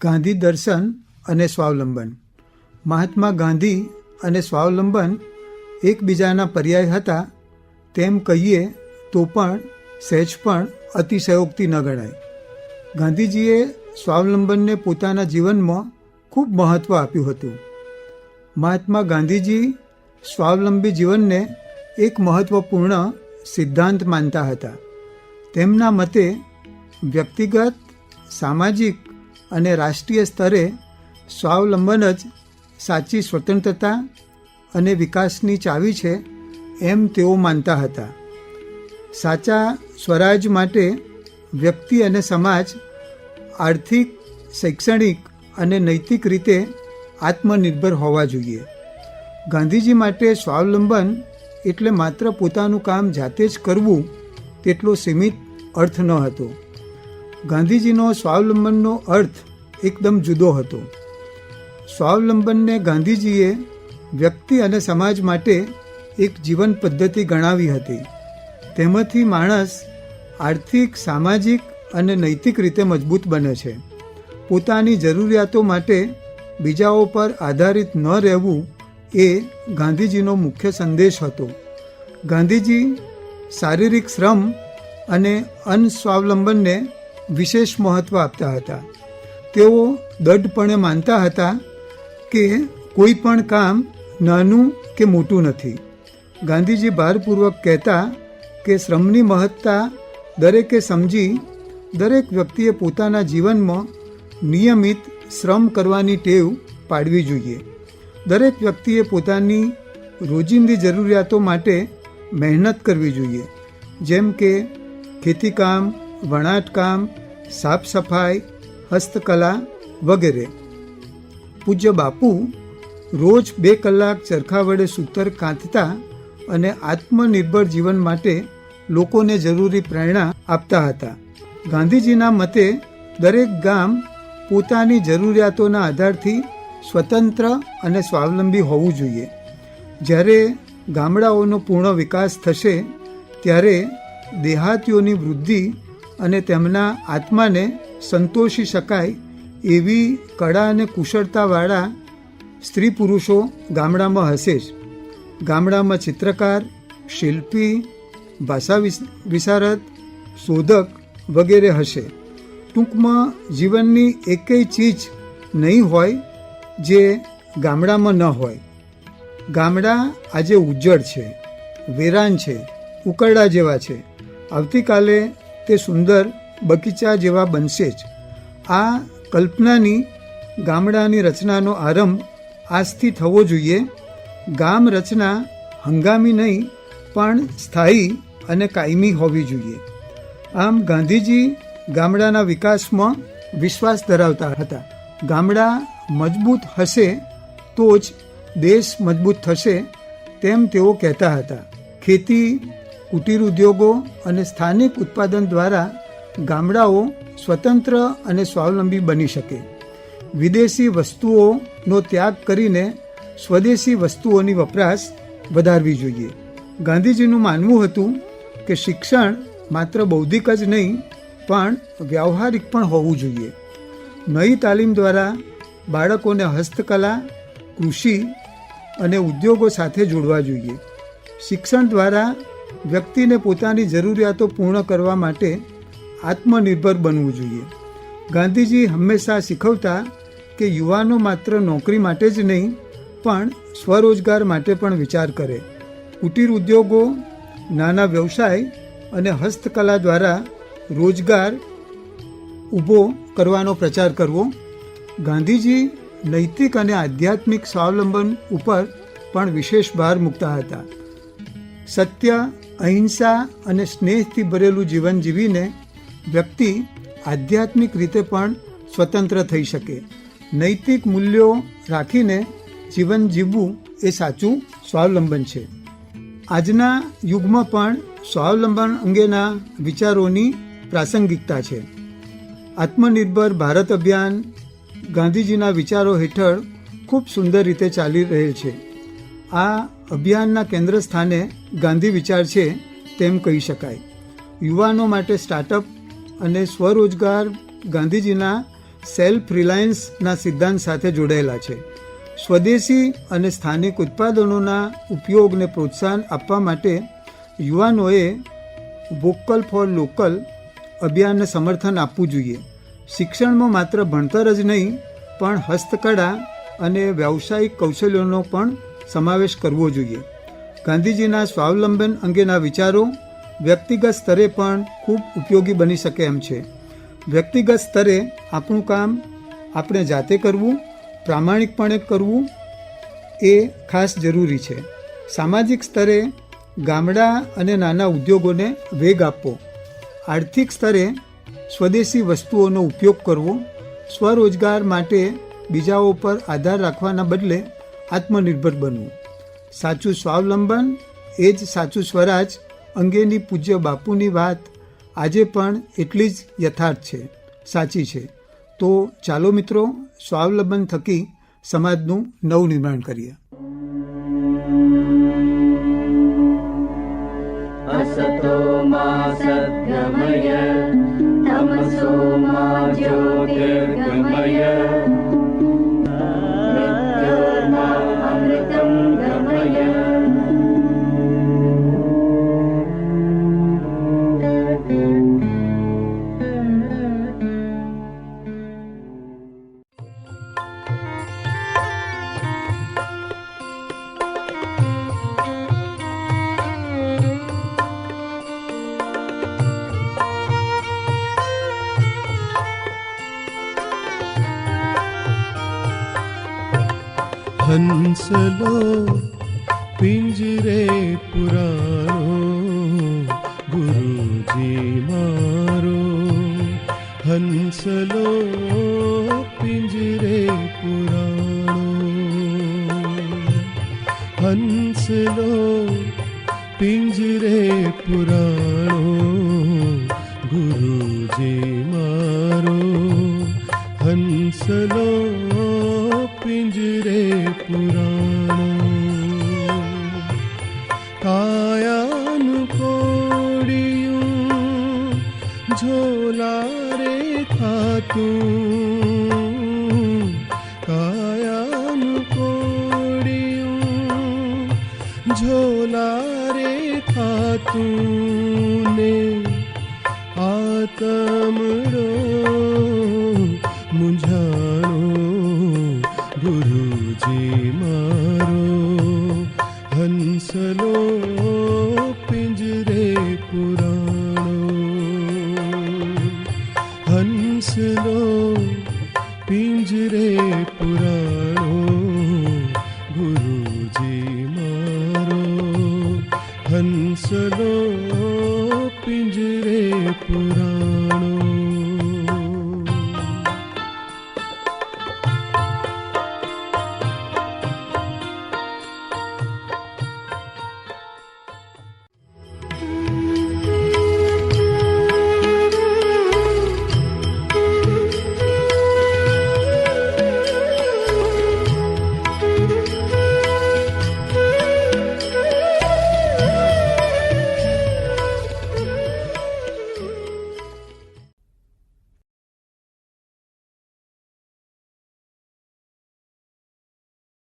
ગાંધી દર્શન અને સ્વાવલંબન. મહાત્મા ગાંધી અને સ્વાવલંબન એકબીજાના પર્યાય હતા તેમ કહીએ તો પણ સહેજ પણ અતિશયોક્તિ ન ગણાય. ગાંધીજીએ સ્વાવલંબનને પોતાના જીવનમાં ખૂબ મહત્ત્વ આપ્યું હતું. મહાત્મા ગાંધીજી સ્વાવલંબી જીવનને એક મહત્ત્વપૂર્ણ સિદ્ધાંત માનતા હતા. તેમના મતે વ્યક્તિગત, સામાજિક અને રાષ્ટ્રીય સ્તરે સ્વાવલંબન જ સાચી સ્વતંત્રતા અને વિકાસની ચાવી છે એમ તેઓ માનતા હતા. સાચા સ્વરાજ માટે વ્યક્તિ અને સમાજ આર્થિક, શૈક્ષણિક અને નૈતિક રીતે આત્મનિર્ભર હોવા જોઈએ. ગાંધીજી માટે સ્વાવલંબન એટલે માત્ર પોતાનું કામ જાતે જ કરવું તેટલો સીમિત અર્થ ન હતો. ગાંધીજીનો સ્વાવલંબનનો અર્થ એકદમ જુદો હતો. સ્વાવલંબનને ગાંધીજીએ વ્યક્તિ અને સમાજ માટે એક જીવન પદ્ધતિ ગણાવી હતી. તેમાંથી માણસ આર્થિક, સામાજિક અને નૈતિક રીતે મજબૂત બને છે. પોતાની જરૂરિયાતો માટે બીજાઓ પર આધારિત ન રહેવું એ ગાંધીજીનો મુખ્ય સંદેશ હતો. ગાંધીજી શારીરિક શ્રમ અને અનસ્વાવલંબનને વિશેષ મહત્ત્વ આપતા હતા. તેઓ દઢપણે માનતા હતા કે કોઈ પણ કામ નાનું કે મોટું નથી. ગાંધીજી ભારપૂર્વક કહેતા કે શ્રમની મહત્તા દરેકે સમજી, દરેક વ્યક્તિએ પોતાના જીવનમાં નિયમિત શ્રમ કરવાની ટેવ પાડવી જોઈએ. દરેક વ્યક્તિએ પોતાની રોજિંદી જરૂરિયાતો માટે મહેનત કરવી જોઈએ. જેમ કે ખેતીકામ, વણાટકામ સાફ સફાઈ હસ્તકલા વગેરે. પૂજ્ય બાપુ રોજ બે કલાક ચરખા વડે સૂતર કાંતતા અને આત્મનિર્ભર જીવન માટે લોકોને જરૂરી પ્રેરણા આપતા હતા. ગાંધીજીના મતે, દરેક ગામ પોતાની જરૂરિયાતોના આધારથી સ્વતંત્ર અને સ્વાવલંબી હોવું જોઈએ. જ્યારે ગામડાઓનો પૂર્ણ વિકાસ થશે, ત્યારે દેહાતીઓની વૃદ્ધિ અને તેમના આત્માને સંતોષી શકાય એવી કળા અને કુશળતાવાળા સ્ત્રી પુરુષો ગામડામાં હશે જ. ગામડામાં ચિત્રકાર, શિલ્પી ભાષા વિશારદ શોધક વગેરે હશે. ટૂંકમાં જીવનની એકેય ચીજ નહીં હોય જે ગામડામાં ન હોય. ગામડા આજે ઉજ્જડ છે, વેરાન છે, ઉકરડા જેવા છે. આવતીકાલે તે સુંદર બગીચા જેવા બનશે જ. આ કલ્પનાની, ગામડાની રચનાનો આરંભ આજથી થવો જોઈએ. ગામ રચના હંગામી નહીં, પણ સ્થાયી અને કાયમી હોવી જોઈએ. આમ ગાંધીજી ગામડાના વિકાસમાં વિશ્વાસ ધરાવતા હતા. ગામડા મજબૂત હશે તો જ દેશ મજબૂત થશે તેમ તેઓ કહેતા હતા. ખેતી, કુટીર ઉદ્યોગો અને સ્થાનિક ઉત્પાદન દ્વારા ગામડાઓ સ્વતંત્ર અને સ્વાવલંબી બની શકે. વિદેશી વસ્તુઓનો ત્યાગ કરીને સ્વદેશી વસ્તુઓની વપરાશ વધારવી જોઈએ. ગાંધીજીનું માનવું હતું કે શિક્ષણ માત્ર બૌદ્ધિક જ નહીં, પણ વ્યવહારિક પણ હોવું જોઈએ. નવી તાલીમ દ્વારા બાળકોને હસ્તકલા, કૃષિ અને ઉદ્યોગો સાથે જોડવા જોઈએ. શિક્ષણ દ્વારા વ્યક્તિને પોતાની જરૂરિયાતો પૂર્ણ કરવા માટે આત્મનિર્ભર બનવું જોઈએ. ગાંધીજી હંમેશા શીખવતા કે યુવાનો માત્ર નોકરી માટે જ નહીં, પણ સ્વરોજગાર માટે પણ વિચાર કરે. કુટીર ઉદ્યોગો નાના વ્યવસાય અને હસ્તકલા દ્વારા રોજગાર ઊભો કરવાનો પ્રચાર કરવો, ગાંધીજી નૈતિક અને આધ્યાત્મિક સ્વાવલંબન ઉપર પણ વિશેષ ભાર મૂકતા હતા. સત્ય, અહિંસા અને સ્નેહથી ભરેલું જીવન જીવીને વ્યક્તિ આધ્યાત્મિક રીતે પણ સ્વતંત્ર થઈ શકે. નૈતિક મૂલ્યો રાખીને જીવન જીવવું એ સાચું સ્વાવલંબન છે. આજના યુગમાં પણ સ્વાવલંબન અંગેના વિચારોની પ્રાસંગિકતા છે. આત્મનિર્ભર ભારત અભિયાન ગાંધીજીના વિચારો હેઠળ ખૂબ સુંદર રીતે ચાલી રહેલ છે. આ અભિયાનના કેન્દ્ર સ્થાને ગાંધી વિચાર છે તેમ કહી શકાય. યુવાનો માટે સ્ટાર્ટઅપ અને સ્વરોજગાર ગાંધીજીના સેલ્ફ રિલાયન્સના સિદ્ધાંત સાથે જોડાયેલા છે. સ્વદેશી અને સ્થાનિક ઉત્પાદનોના ઉપયોગને પ્રોત્સાહન આપવા માટે યુવાનોએ વોકલ ફોર લોકલ અભિયાનને સમર્થન આપવું જોઈએ. શિક્ષણમાં માત્ર ભણતર જ નહીં, પણ હસ્તકળા અને વ્યાવસાયિક કૌશલ્યોનો પણ સમાવેશ કરવો જોઈએ. ગાંધીજીના સ્વાવલંબન અંગેના વિચારો વ્યક્તિગત સ્તરે પણ ખૂબ ઉપયોગી બની શકે એમ છે. વ્યક્તિગત સ્તરે આપણું કામ આપણે જાતે કરવું પ્રામાણિકપણે કરવું એ ખાસ જરૂરી છે. સામાજિક સ્તરે ગામડા અને નાના ઉદ્યોગોને વેગ આપવો. આર્થિક સ્તરે સ્વદેશી વસ્તુઓનો ઉપયોગ કરવો. સ્વરોજગાર માટે બીજાઓ પર આધાર રાખવાના બદલે આત્મનિર્ભર બનવું. સાચું સ્વાવલંબન એ જ સાચું સ્વરાજ અંગેની પૂજ્ય બાપુની વાત આજે પણ એટલી જ યથાર્થ છે. સાચી છે. તો ચાલો મિત્રો સ્વાવલંબન થકી સમાજનું નવનિર્માણ કરીએ असतो मा सद्गमय तमसो मा ज्योतिर्गमय हंसलो पिञ्जि रेण गुरुजी मारो हंसलो पिञ्जि रेणो हंसलो पिञ्जरे पुराणो गुरुजी मारो हंसलो झा गुरु गुरुजी मारो। हंसलो पिंजरे पुराणो। हंसलो पिंजरे पुरा